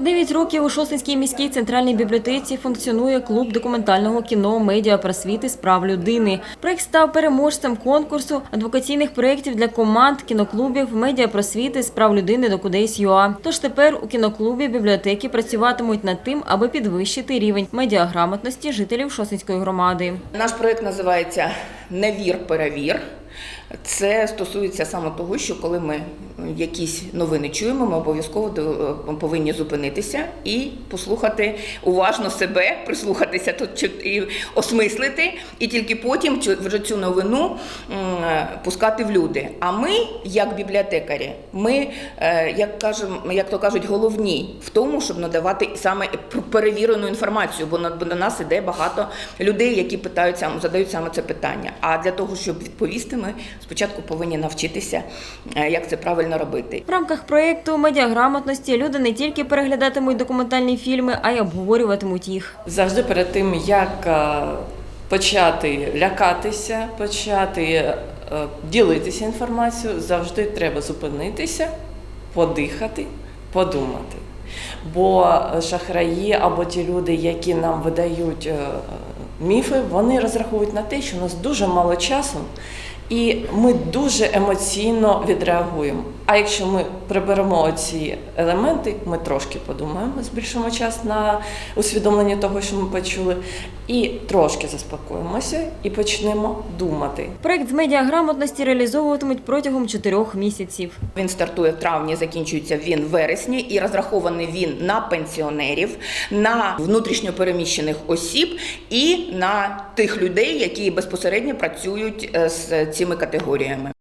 Дев'ять років у Шосинській міській центральній бібліотеці функціонує клуб документального кіно медіа просвіти з прав людини. Проект став переможцем конкурсу адвокаційних проєктів для команд кіноклубів медіа просвіти з прав людини до Кудейс.ЮА. Тож тепер у кіноклубі бібліотеки працюватимуть над тим, аби підвищити рівень медіаграмотності жителів Шосинської громади. Наш проект називається Не вір, перевір. Це стосується саме того, що коли ми якісь новини чуємо, ми обов'язково повинні зупинитися і послухати уважно себе, прислухатися тут і осмислити, і тільки потім вже цю новину пускати в люди. А ми, як бібліотекарі, ми, е, як кажемо, як то кажуть, головні в тому, щоб надавати саме перевірену інформацію, бо до нас іде багато людей, які питають задають саме це питання. А для того, щоб відповісти, ми спочатку повинні навчитися, е, як це правильно робити. В рамках проєкту медіаграмотності люди не тільки переглядатимуть документальні фільми, а й обговорюватимуть їх. Завжди перед тим, як е, почати лякатися, почати е, ділитися інформацією, завжди треба зупинитися, подихати, подумати. Бо шахраї або ті люди, які нам видають міфи, вони розраховують на те, що у нас дуже мало часу, і ми дуже емоційно відреагуємо. А якщо ми приберемо ці елементи, ми трошки подумаємо, збільшимо час на усвідомлення того, що ми почули, і трошки заспокоїмося і почнемо думати. Проект з медіаграмотності реалізовуватимуть протягом чотирьох місяців. Він стартує в травні, закінчується він в вересні, і розрахований він на пенсіонерів, на внутрішньопереміщених осіб і на тих людей, які безпосередньо працюють е, з цими категоріями.